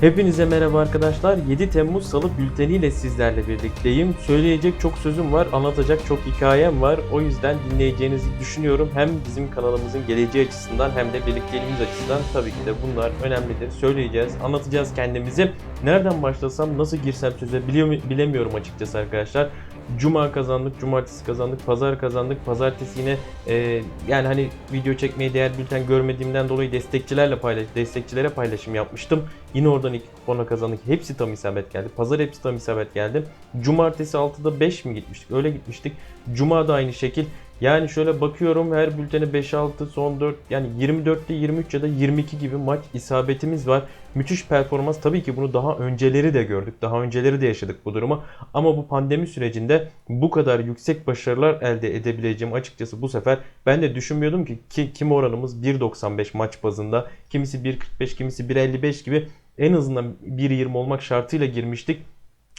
Hepinize merhaba arkadaşlar. 7 Temmuz Salı bülteniyle sizlerle birlikteyim. Söyleyecek çok sözüm var, anlatacak çok hikayem var. O yüzden dinleyeceğinizi düşünüyorum. Hem bizim kanalımızın geleceği açısından hem de birlikteliğimiz açısından tabii ki de bunlar önemlidir. Söyleyeceğiz, anlatacağız kendimizi. Nereden başlasam, nasıl girsem söze biliyor, bilemiyorum açıkçası arkadaşlar. Cuma kazandık, cumartesi kazandık, pazar kazandık. Pazartesi yine e, yani hani video çekmeye değer bülten görmediğimden dolayı destekçilerle paylaş, destekçilere paylaşım yapmıştım. Yine oradan iki kupona kazandık. Hepsi tam isabet geldi. Pazar hepsi tam isabet geldi. Cumartesi 6'da 5 mi gitmiştik? Öyle gitmiştik. Cuma da aynı şekil. Yani şöyle bakıyorum her bültene 5-6 son 4 yani 24'te 23 ya da 22 gibi maç isabetimiz var. Müthiş performans. Tabii ki bunu daha önceleri de gördük. Daha önceleri de yaşadık bu durumu. Ama bu pandemi sürecinde bu kadar yüksek başarılar elde edebileceğim açıkçası bu sefer ben de düşünmüyordum ki, ki kim oranımız 1.95 maç bazında. Kimisi 1.45 kimisi 1.55 gibi en azından 1.20 olmak şartıyla girmiştik.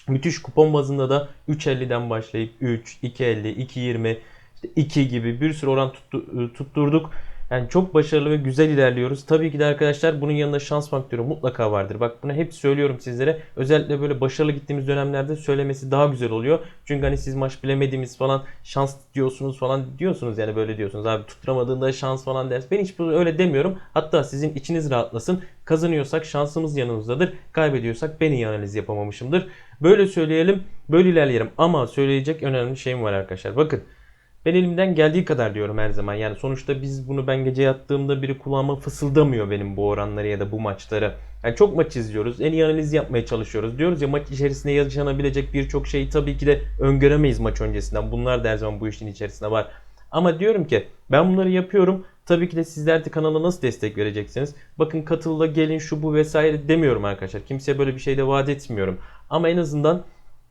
Müthiş kupon bazında da 3.50'den başlayıp 3, 2.50, 2.20 işte 2 gibi bir sürü oran tuttu, tutturduk. Yani çok başarılı ve güzel ilerliyoruz. Tabii ki de arkadaşlar bunun yanında şans faktörü mutlaka vardır. Bak bunu hep söylüyorum sizlere. Özellikle böyle başarılı gittiğimiz dönemlerde söylemesi daha güzel oluyor. Çünkü hani siz maç bilemediğimiz falan şans diyorsunuz falan diyorsunuz yani böyle diyorsunuz. Abi tutturamadığında şans falan ders. Ben hiç öyle demiyorum. Hatta sizin içiniz rahatlasın. Kazanıyorsak şansımız yanımızdadır. Kaybediyorsak ben iyi analiz yapamamışımdır. Böyle söyleyelim, böyle ilerleyelim. Ama söyleyecek önemli şeyim var arkadaşlar. Bakın ben elimden geldiği kadar diyorum her zaman. Yani sonuçta biz bunu ben gece yattığımda biri kulağıma fısıldamıyor benim bu oranları ya da bu maçları. Yani çok maç izliyoruz. En iyi analiz yapmaya çalışıyoruz. Diyoruz ya maç içerisinde yaşanabilecek birçok şeyi tabii ki de öngöremeyiz maç öncesinden. Bunlar da her zaman bu işin içerisinde var. Ama diyorum ki ben bunları yapıyorum. Tabii ki de sizler de kanala nasıl destek vereceksiniz? Bakın katılla gelin şu bu vesaire demiyorum arkadaşlar. Kimseye böyle bir şey de vaat etmiyorum. Ama en azından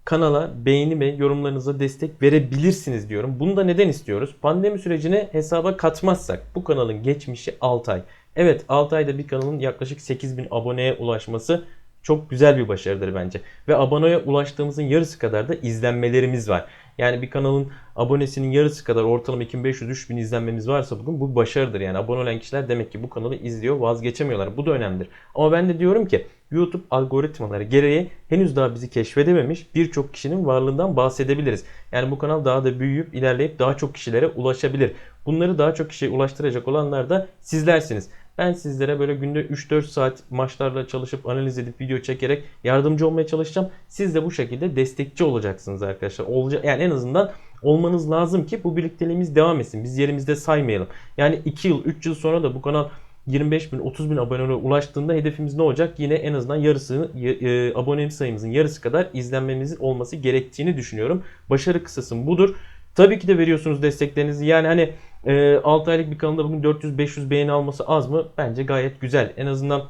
kanala beğeni ve yorumlarınıza destek verebilirsiniz diyorum. Bunu da neden istiyoruz? Pandemi sürecini hesaba katmazsak bu kanalın geçmişi 6 ay. Evet 6 ayda bir kanalın yaklaşık 8000 aboneye ulaşması çok güzel bir başarıdır bence. Ve aboneye ulaştığımızın yarısı kadar da izlenmelerimiz var. Yani bir kanalın abonesinin yarısı kadar ortalama 2500-3000 izlenmemiz varsa bugün bu başarıdır. Yani abone olan kişiler demek ki bu kanalı izliyor vazgeçemiyorlar. Bu da önemlidir. Ama ben de diyorum ki YouTube algoritmaları gereği henüz daha bizi keşfedememiş birçok kişinin varlığından bahsedebiliriz. Yani bu kanal daha da büyüyüp ilerleyip daha çok kişilere ulaşabilir. Bunları daha çok kişiye ulaştıracak olanlar da sizlersiniz. Ben sizlere böyle günde 3-4 saat maçlarla çalışıp analiz edip video çekerek yardımcı olmaya çalışacağım. Siz de bu şekilde destekçi olacaksınız arkadaşlar. Olacak yani en azından olmanız lazım ki bu birlikteliğimiz devam etsin. Biz yerimizde saymayalım. Yani 2 yıl 3 yıl sonra da bu kanal 25 bin 30 bin aboneye ulaştığında hedefimiz ne olacak? Yine en azından yarısı e, abone sayımızın yarısı kadar izlenmemiz olması gerektiğini düşünüyorum. Başarı kısası budur. Tabii ki de veriyorsunuz desteklerinizi. Yani hani e, 6 aylık bir kanalda bugün 400-500 beğeni alması az mı? Bence gayet güzel. En azından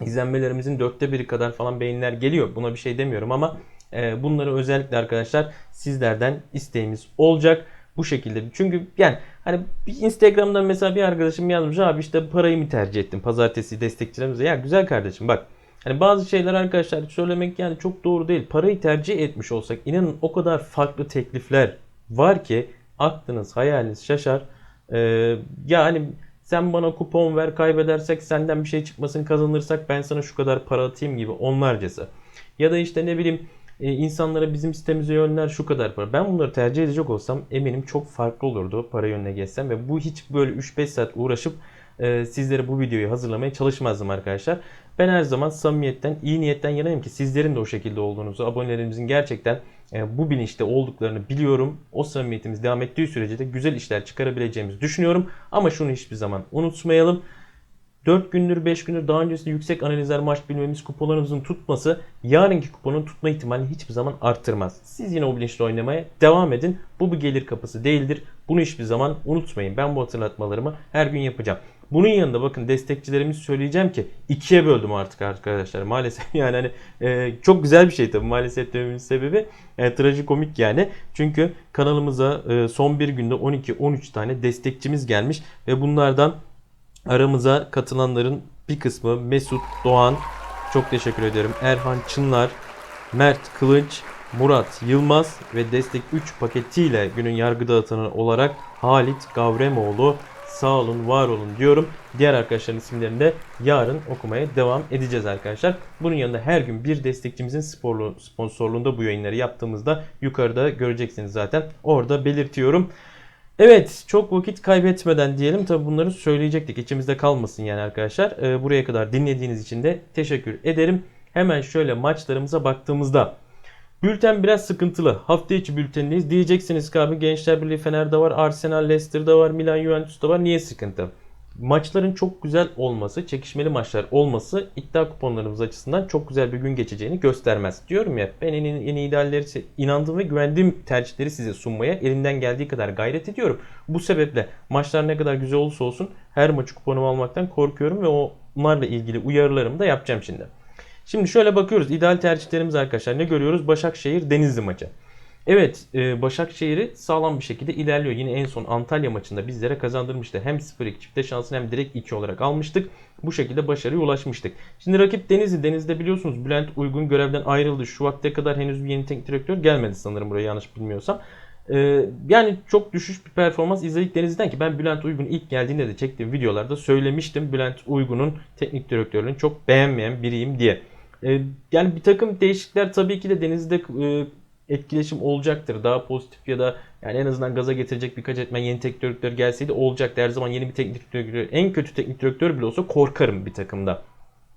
izlenmelerimizin dörtte biri kadar falan beğeniler geliyor. Buna bir şey demiyorum ama e, bunları özellikle arkadaşlar sizlerden isteğimiz olacak. Bu şekilde. Çünkü yani hani bir Instagram'dan mesela bir arkadaşım yazmış abi işte parayı mı tercih ettim pazartesi destekçilerimize. Ya güzel kardeşim bak Hani bazı şeyler arkadaşlar söylemek yani çok doğru değil. Parayı tercih etmiş olsak inanın o kadar farklı teklifler var ki aklınız hayaliniz şaşar. Ee, ya hani sen bana kupon ver kaybedersek senden bir şey çıkmasın kazanırsak ben sana şu kadar para atayım gibi onlarcası. Ya da işte ne bileyim e, insanlara bizim sitemize yönler şu kadar para. Ben bunları tercih edecek olsam eminim çok farklı olurdu para yönüne geçsem ve bu hiç böyle 3-5 saat uğraşıp e, sizlere bu videoyu hazırlamaya çalışmazdım arkadaşlar. Ben her zaman samimiyetten, iyi niyetten yanayım ki sizlerin de o şekilde olduğunuzu, abonelerimizin gerçekten bu bilinçte olduklarını biliyorum. O samimiyetimiz devam ettiği sürece de güzel işler çıkarabileceğimizi düşünüyorum. Ama şunu hiçbir zaman unutmayalım. 4 gündür 5 gündür daha öncesinde yüksek analizler maç bilmemiz kuponlarımızın tutması yarınki kuponun tutma ihtimalini hiçbir zaman arttırmaz. Siz yine o bilinçle oynamaya devam edin. Bu bir gelir kapısı değildir. Bunu hiçbir zaman unutmayın. Ben bu hatırlatmalarımı her gün yapacağım. Bunun yanında bakın destekçilerimiz söyleyeceğim ki ikiye böldüm artık arkadaşlar. Maalesef yani hani e, çok güzel bir şey tabii maalesef dememin sebebi e, trajikomik yani. Çünkü kanalımıza e, son bir günde 12-13 tane destekçimiz gelmiş ve bunlardan aramıza katılanların bir kısmı Mesut Doğan çok teşekkür ederim. Erhan Çınlar, Mert Kılıç, Murat Yılmaz ve Destek 3 paketiyle günün yargı dağıtanı olarak Halit Gavremoğlu sağ olun, var olun diyorum. Diğer arkadaşların isimlerini de yarın okumaya devam edeceğiz arkadaşlar. Bunun yanında her gün bir destekçimizin sporlu, sponsorluğunda bu yayınları yaptığımızda yukarıda göreceksiniz zaten. Orada belirtiyorum. Evet çok vakit kaybetmeden diyelim tabi bunları söyleyecektik içimizde kalmasın yani arkadaşlar. Ee, buraya kadar dinlediğiniz için de teşekkür ederim. Hemen şöyle maçlarımıza baktığımızda Bülten biraz sıkıntılı. Hafta içi bültenindeyiz. Diyeceksiniz ki abi Gençler Birliği Fener'de var, Arsenal Leicester'da var, Milan Juventus'ta var. Niye sıkıntı? Maçların çok güzel olması, çekişmeli maçlar olması iddia kuponlarımız açısından çok güzel bir gün geçeceğini göstermez. Diyorum ya ben en, en idealleri, inandığım ve güvendiğim tercihleri size sunmaya elimden geldiği kadar gayret ediyorum. Bu sebeple maçlar ne kadar güzel olursa olsun her maçı kuponumu almaktan korkuyorum ve onlarla ilgili uyarılarımı da yapacağım şimdi. Şimdi şöyle bakıyoruz. İdeal tercihlerimiz arkadaşlar. Ne görüyoruz? Başakşehir Denizli maçı. Evet e, Başakşehir'i sağlam bir şekilde ilerliyor. Yine en son Antalya maçında bizlere kazandırmıştı. Hem 0-2 çifte şansını hem direkt 2 olarak almıştık. Bu şekilde başarıya ulaşmıştık. Şimdi rakip Denizli. Denizli'de biliyorsunuz Bülent Uygun görevden ayrıldı. Şu vakte kadar henüz bir yeni teknik direktör gelmedi sanırım buraya yanlış bilmiyorsam. Ee, yani çok düşüş bir performans izledik Denizli'den ki ben Bülent Uygun ilk geldiğinde de çektiğim videolarda söylemiştim. Bülent Uygun'un teknik direktörlüğünü çok beğenmeyen biriyim diye. Ee, yani bir takım değişiklikler tabii ki de denizde e, etkileşim olacaktır. Daha pozitif ya da yani en azından gaza getirecek birkaç etmen yeni teknik direktör gelseydi olacaktı. Her zaman yeni bir teknik direktör, en kötü teknik direktör bile olsa korkarım bir takımda.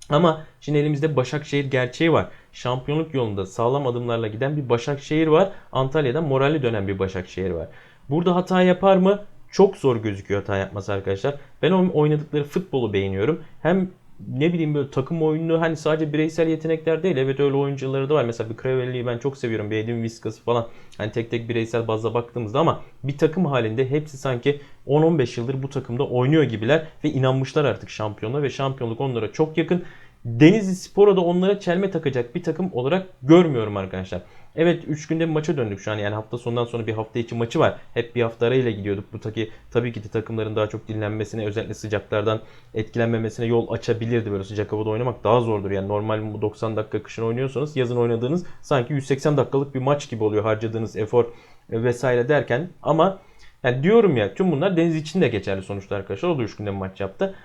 Ama şimdi elimizde Başakşehir gerçeği var. Şampiyonluk yolunda sağlam adımlarla giden bir Başakşehir var. Antalya'da moralli dönen bir Başakşehir var. Burada hata yapar mı? Çok zor gözüküyor hata yapması arkadaşlar. Ben oynadıkları futbolu beğeniyorum. Hem ne bileyim böyle takım oyunu hani sadece bireysel yetenekler değil. Evet öyle oyuncuları da var. Mesela bir Crevelli'yi ben çok seviyorum. Bir Edin Viscas falan. Hani tek tek bireysel bazda baktığımızda ama bir takım halinde hepsi sanki 10-15 yıldır bu takımda oynuyor gibiler ve inanmışlar artık şampiyonluğa ve şampiyonluk onlara çok yakın. Denizli Spor'a da onlara çelme takacak bir takım olarak görmüyorum arkadaşlar. Evet 3 günde bir maça döndük şu an. Yani hafta sonundan sonra bir hafta içi maçı var. Hep bir hafta arayla gidiyorduk. Bu taki, tabii ki de takımların daha çok dinlenmesine, özellikle sıcaklardan etkilenmemesine yol açabilirdi. Böyle sıcak havada oynamak daha zordur. Yani normal bu 90 dakika kışın oynuyorsanız yazın oynadığınız sanki 180 dakikalık bir maç gibi oluyor harcadığınız efor vesaire derken. Ama yani diyorum ya tüm bunlar deniz için de geçerli sonuçta arkadaşlar. O da 3 günde maç yaptı.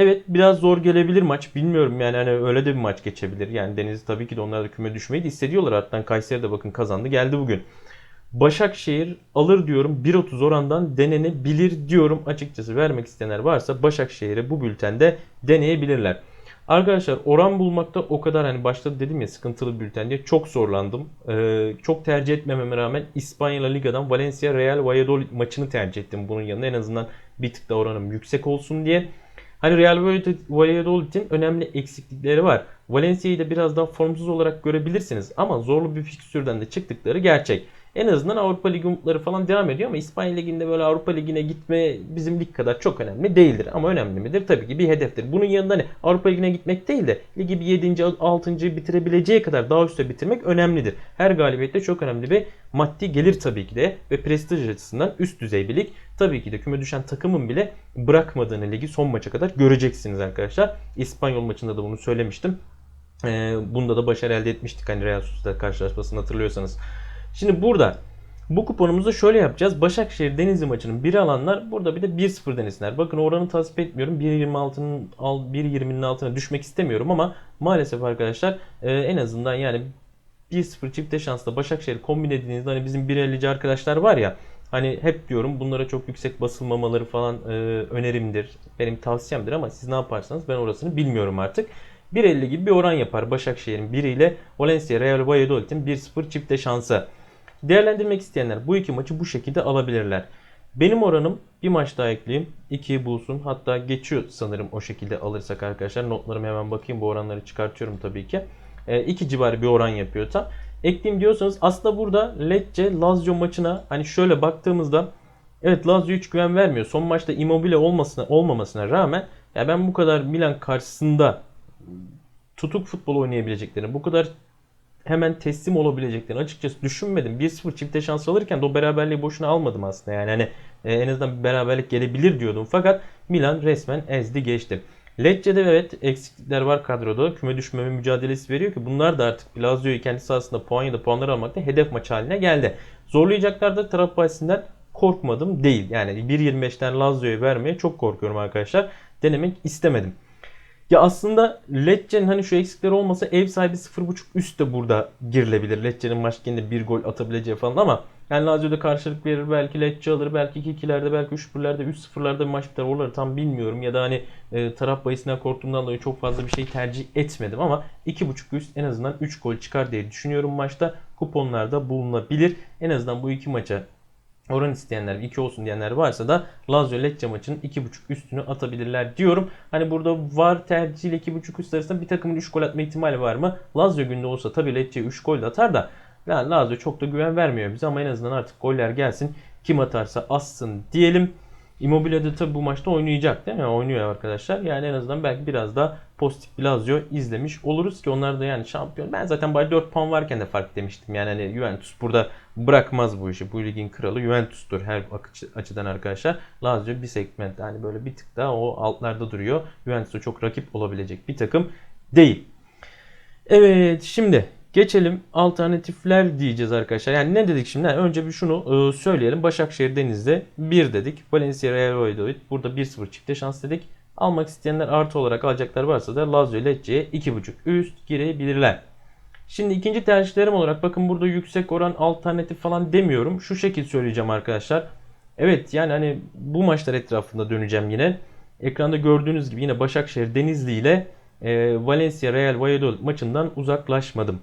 Evet biraz zor gelebilir maç. Bilmiyorum yani hani öyle de bir maç geçebilir. Yani Denizli tabii ki de onlar da küme düşmeyi de hissediyorlar. Hatta Kayseri de bakın kazandı geldi bugün. Başakşehir alır diyorum 1.30 orandan denenebilir diyorum açıkçası. Vermek isteyenler varsa Başakşehir'i bu bültende deneyebilirler. Arkadaşlar oran bulmakta o kadar hani başta dedim ya sıkıntılı bülten diye çok zorlandım. Ee, çok tercih etmememe rağmen İspanya Liga'dan Valencia Real Valladolid maçını tercih ettim bunun yanına. En azından bir tık da oranım yüksek olsun diye. Hani Real Valladolid'in önemli eksiklikleri var. Valencia'yı da biraz daha formsuz olarak görebilirsiniz ama zorlu bir fikstürden de çıktıkları gerçek. En azından Avrupa Ligi umutları falan devam ediyor ama İspanya Ligi'nde böyle Avrupa Ligi'ne gitme bizim lig kadar çok önemli değildir. Ama önemli midir? Tabii ki bir hedeftir. Bunun yanında ne? Avrupa Ligi'ne gitmek değil de ligi bir 7. 6. bitirebileceği kadar daha üstte bitirmek önemlidir. Her galibiyette çok önemli bir maddi gelir tabii ki de ve prestij açısından üst düzey bir lig. Tabii ki de küme düşen takımın bile bırakmadığını ligi son maça kadar göreceksiniz arkadaşlar. İspanyol maçında da bunu söylemiştim. Ee, bunda da başarı elde etmiştik hani Real Sociedad karşılaşmasını hatırlıyorsanız. Şimdi burada bu kuponumuzu şöyle yapacağız. Başakşehir Denizli maçının bir alanlar burada bir de 1-0 denesinler. Bakın oranı tasvip etmiyorum. 1.26'nın 1.20'nin altına düşmek istemiyorum ama maalesef arkadaşlar e, en azından yani 1-0 çifte şansla Başakşehir kombin hani bizim 1.50'ci arkadaşlar var ya Hani hep diyorum bunlara çok yüksek basılmamaları falan e, önerimdir. Benim tavsiyemdir ama siz ne yaparsanız ben orasını bilmiyorum artık. 1.50 gibi bir oran yapar Başakşehir'in 1 ile Valencia Real Valladolid'in 1-0 çifte şansı. Değerlendirmek isteyenler bu iki maçı bu şekilde alabilirler. Benim oranım bir maç daha ekleyeyim. 2'yi bulsun. Hatta geçiyor sanırım o şekilde alırsak arkadaşlar. Notlarımı hemen bakayım. Bu oranları çıkartıyorum tabii ki. 2 e, civarı bir oran yapıyor tam. Ekleyeyim diyorsanız aslında burada Lecce Lazio maçına hani şöyle baktığımızda evet Lazio hiç güven vermiyor. Son maçta Immobile olmasına olmamasına rağmen ya ben bu kadar Milan karşısında tutuk futbol oynayabileceklerini, bu kadar hemen teslim olabileceklerini açıkçası düşünmedim. 1-0 çifte şans alırken de o beraberliği boşuna almadım aslında. Yani hani e, en azından bir beraberlik gelebilir diyordum. Fakat Milan resmen ezdi geçti. Lecce'de evet eksiklikler var kadroda. Küme düşmeme mücadelesi veriyor ki bunlar da artık Lazio'yu kendi sahasında puan ya da puanlar almakta hedef maç haline geldi. Zorlayacaklardır taraf bahisinden korkmadım değil. Yani 1.25'ten Lazio'ya vermeye çok korkuyorum arkadaşlar. Denemek istemedim. Ya aslında Lecce'nin hani şu eksikleri olmasa ev sahibi 0.5 üst de burada girilebilir. Lecce'nin maç kendinde bir gol atabileceği falan ama yani Lazio'da karşılık verir belki Lecce alır belki 2-2'lerde belki 3-1'lerde 3-0'larda bir maç biter oraları tam bilmiyorum ya da hani e, taraf bayisinden korktuğumdan dolayı çok fazla bir şey tercih etmedim ama 2.5 üst en azından 3 gol çıkar diye düşünüyorum maçta kuponlarda bulunabilir. En azından bu iki maça oran isteyenler 2 olsun diyenler varsa da Lazio Lecce maçının 2.5 üstünü atabilirler diyorum. Hani burada var tercihiyle 2.5 üst arasında bir takımın 3 gol atma ihtimali var mı? Lazio günde olsa tabii Lecce 3 gol de atar da yani Lazio çok da güven vermiyor bize ama en azından artık goller gelsin. Kim atarsa assın diyelim. Immobile de tabii bu maçta oynayacak değil mi? Oynuyor arkadaşlar. Yani en azından belki biraz daha pozitif bir Lazio izlemiş oluruz ki onlar da yani şampiyon. Ben zaten bari 4 puan varken de fark demiştim. Yani hani Juventus burada bırakmaz bu işi. Bu ligin kralı Juventus'tur her açıdan arkadaşlar. Lazio bir segment yani böyle bir tık daha o altlarda duruyor. Juventus'a çok rakip olabilecek bir takım değil. Evet şimdi Geçelim alternatifler diyeceğiz arkadaşlar. Yani ne dedik şimdi? Önce bir şunu e, söyleyelim. Başakşehir Deniz'de 1 dedik. Valencia Real Valladolid burada 1-0 çifte şans dedik. Almak isteyenler artı olarak alacaklar varsa da Lazio Lecce'ye 2.5 üst girebilirler. Şimdi ikinci tercihlerim olarak bakın burada yüksek oran alternatif falan demiyorum. Şu şekil söyleyeceğim arkadaşlar. Evet yani hani bu maçlar etrafında döneceğim yine. Ekranda gördüğünüz gibi yine Başakşehir Denizli ile e, Valencia Real Valladolid maçından uzaklaşmadım.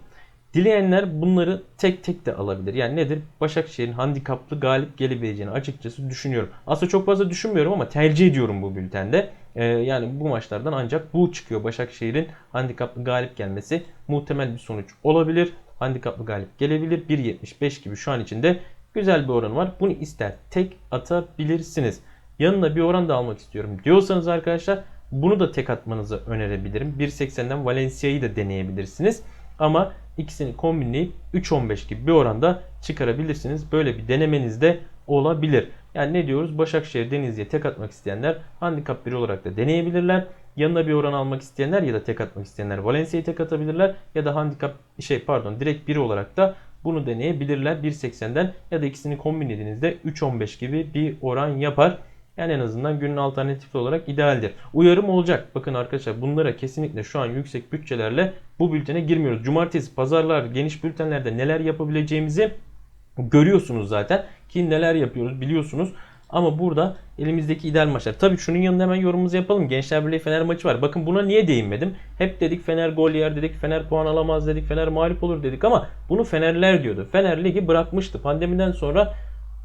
Dileyenler bunları tek tek de alabilir. Yani nedir? Başakşehir'in handikaplı galip gelebileceğini açıkçası düşünüyorum. Aslında çok fazla düşünmüyorum ama tercih ediyorum bu bültende. Ee, yani bu maçlardan ancak bu çıkıyor. Başakşehir'in handikaplı galip gelmesi muhtemel bir sonuç olabilir. Handikaplı galip gelebilir. 1.75 gibi şu an içinde güzel bir oran var. Bunu ister tek atabilirsiniz. Yanına bir oran da almak istiyorum diyorsanız arkadaşlar bunu da tek atmanızı önerebilirim. 1.80'den Valencia'yı da deneyebilirsiniz. Ama ikisini kombinleyip 3.15 gibi bir oranda çıkarabilirsiniz. Böyle bir denemeniz de olabilir. Yani ne diyoruz? Başakşehir Denizli'ye tek atmak isteyenler handikap 1 olarak da deneyebilirler. Yanına bir oran almak isteyenler ya da tek atmak isteyenler Valencia'yı tek atabilirler. Ya da handikap şey pardon direkt 1 olarak da bunu deneyebilirler 1.80'den ya da ikisini kombinlediğinizde 3.15 gibi bir oran yapar. Yani en azından günün alternatifi olarak idealdir. Uyarım olacak. Bakın arkadaşlar bunlara kesinlikle şu an yüksek bütçelerle bu bültene girmiyoruz. Cumartesi, pazarlar, geniş bültenlerde neler yapabileceğimizi görüyorsunuz zaten. Ki neler yapıyoruz biliyorsunuz. Ama burada elimizdeki ideal maçlar. Tabii şunun yanında hemen yorumumuzu yapalım. Gençler Birliği Fener maçı var. Bakın buna niye değinmedim? Hep dedik Fener gol yer dedik. Fener puan alamaz dedik. Fener mağlup olur dedik ama bunu Fenerler diyordu. Fener ligi bırakmıştı. Pandemiden sonra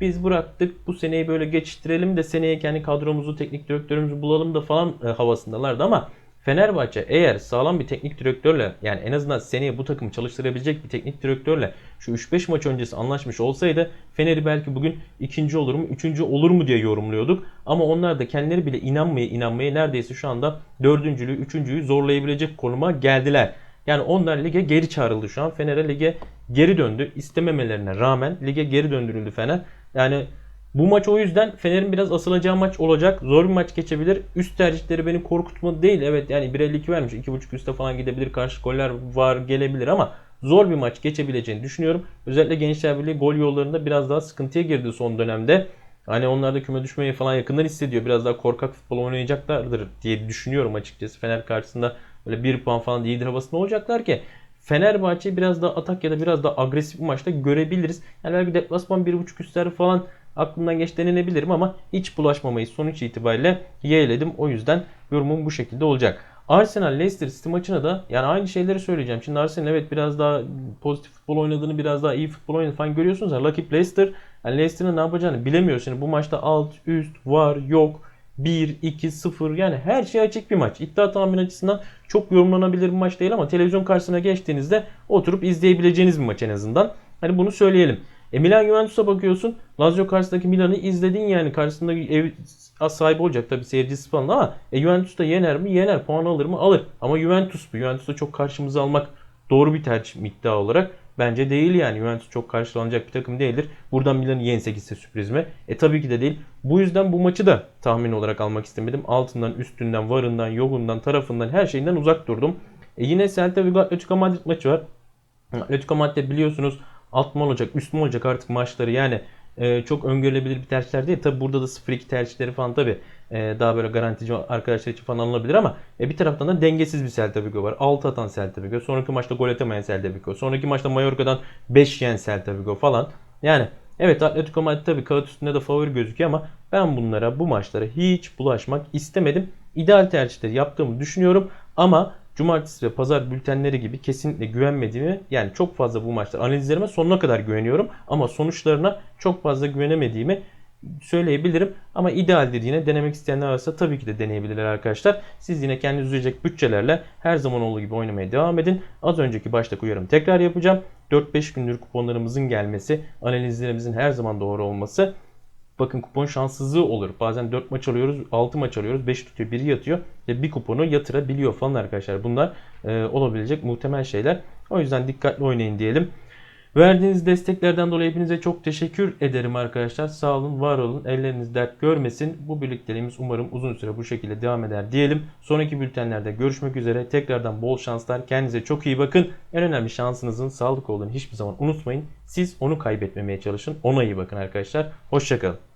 biz bıraktık bu seneyi böyle geçiştirelim de seneye kendi kadromuzu teknik direktörümüzü bulalım da falan e, havasındalardı ama Fenerbahçe eğer sağlam bir teknik direktörle yani en azından seneye bu takımı çalıştırabilecek bir teknik direktörle şu 3-5 maç öncesi anlaşmış olsaydı Fener'i belki bugün ikinci olur mu, üçüncü olur mu diye yorumluyorduk. Ama onlar da kendileri bile inanmaya inanmaya neredeyse şu anda dördüncülüğü, üçüncüyü zorlayabilecek konuma geldiler. Yani onlar lige geri çağrıldı şu an. Fener'e lige geri döndü. İstememelerine rağmen lige geri döndürüldü Fener. Yani bu maç o yüzden Fener'in biraz asılacağı maç olacak. Zor bir maç geçebilir. Üst tercihleri beni korkutmadı değil. Evet yani 1.52 vermiş. 2.5 üstte falan gidebilir. Karşı goller var gelebilir ama zor bir maç geçebileceğini düşünüyorum. Özellikle Gençler Birliği gol yollarında biraz daha sıkıntıya girdi son dönemde. Hani onlar da küme düşmeyi falan yakından hissediyor. Biraz daha korkak futbol oynayacaklardır diye düşünüyorum açıkçası. Fener karşısında böyle bir puan falan iyidir havasında olacaklar ki Fenerbahçe biraz daha atak ya da biraz daha agresif bir maçta görebiliriz. Yani belki deplasman 1.5 üstler falan aklımdan geç denilebilirim ama hiç bulaşmamayı sonuç itibariyle yeğledim. O yüzden yorumum bu şekilde olacak. Arsenal Leicester City maçına da yani aynı şeyleri söyleyeceğim. Şimdi Arsenal evet biraz daha pozitif futbol oynadığını, biraz daha iyi futbol oynadığını falan görüyorsunuz. Ya, rakip Leicester. Yani Leicester'ın ne yapacağını bilemiyor. Şimdi bu maçta alt, üst, var, yok 1, 2, 0 yani her şey açık bir maç. İddia tahmin açısından çok yorumlanabilir bir maç değil ama televizyon karşısına geçtiğinizde oturup izleyebileceğiniz bir maç en azından. Hani bunu söyleyelim. E Milan Juventus'a bakıyorsun. Lazio karşısındaki Milan'ı izledin yani. Karşısında ev sahibi olacak tabii seyircisi falan ama e, Juventus da yener mi? Yener. Puan alır mı? Alır. Ama Juventus bu. Juventus'ta çok karşımıza almak doğru bir tercih iddia olarak. Bence değil yani. Juventus çok karşılanacak bir takım değildir. Buradan Milan'ı yense gitse sürpriz mi? E tabii ki de değil. Bu yüzden bu maçı da tahmin olarak almak istemedim. Altından, üstünden, varından, yogundan, tarafından her şeyinden uzak durdum. E yine Celta Vigo Atletico Madrid maçı var. Atletico Madrid biliyorsunuz alt mı olacak, üst mü olacak artık maçları yani e, çok öngörülebilir bir tercihler değil. Tabi burada da 0-2 tercihleri falan tabi e, daha böyle garantici arkadaşlar için falan alınabilir ama e, bir taraftan da dengesiz bir Celta Vigo var. 6 atan Celta Vigo. Sonraki maçta gol atamayan Celta Vigo. Sonraki maçta Mallorca'dan 5 yiyen Celta Vigo falan. Yani evet Atletico Madrid tabii kağıt üstünde de favori gözüküyor ama ben bunlara bu maçlara hiç bulaşmak istemedim. İdeal tercihleri yaptığımı düşünüyorum ama cumartesi ve pazar bültenleri gibi kesinlikle güvenmediğimi yani çok fazla bu maçlar analizlerime sonuna kadar güveniyorum ama sonuçlarına çok fazla güvenemediğimi söyleyebilirim. Ama idealdir yine denemek isteyenler varsa tabii ki de deneyebilirler arkadaşlar. Siz yine kendiniz uzayacak bütçelerle her zaman olduğu gibi oynamaya devam edin. Az önceki başta uyarım tekrar yapacağım. 4-5 gündür kuponlarımızın gelmesi, analizlerimizin her zaman doğru olması Bakın kupon şanssızlığı olur. Bazen 4 maç alıyoruz, 6 maç alıyoruz, 5 tutuyor, biri yatıyor ve bir kuponu yatırabiliyor falan arkadaşlar. Bunlar e, olabilecek muhtemel şeyler. O yüzden dikkatli oynayın diyelim. Verdiğiniz desteklerden dolayı hepinize çok teşekkür ederim arkadaşlar. Sağ olun, var olun. Elleriniz dert görmesin. Bu birlikteliğimiz umarım uzun süre bu şekilde devam eder diyelim. Sonraki bültenlerde görüşmek üzere. Tekrardan bol şanslar. Kendinize çok iyi bakın. En önemli şansınızın sağlık olduğunu hiçbir zaman unutmayın. Siz onu kaybetmemeye çalışın. Ona iyi bakın arkadaşlar. Hoşçakalın.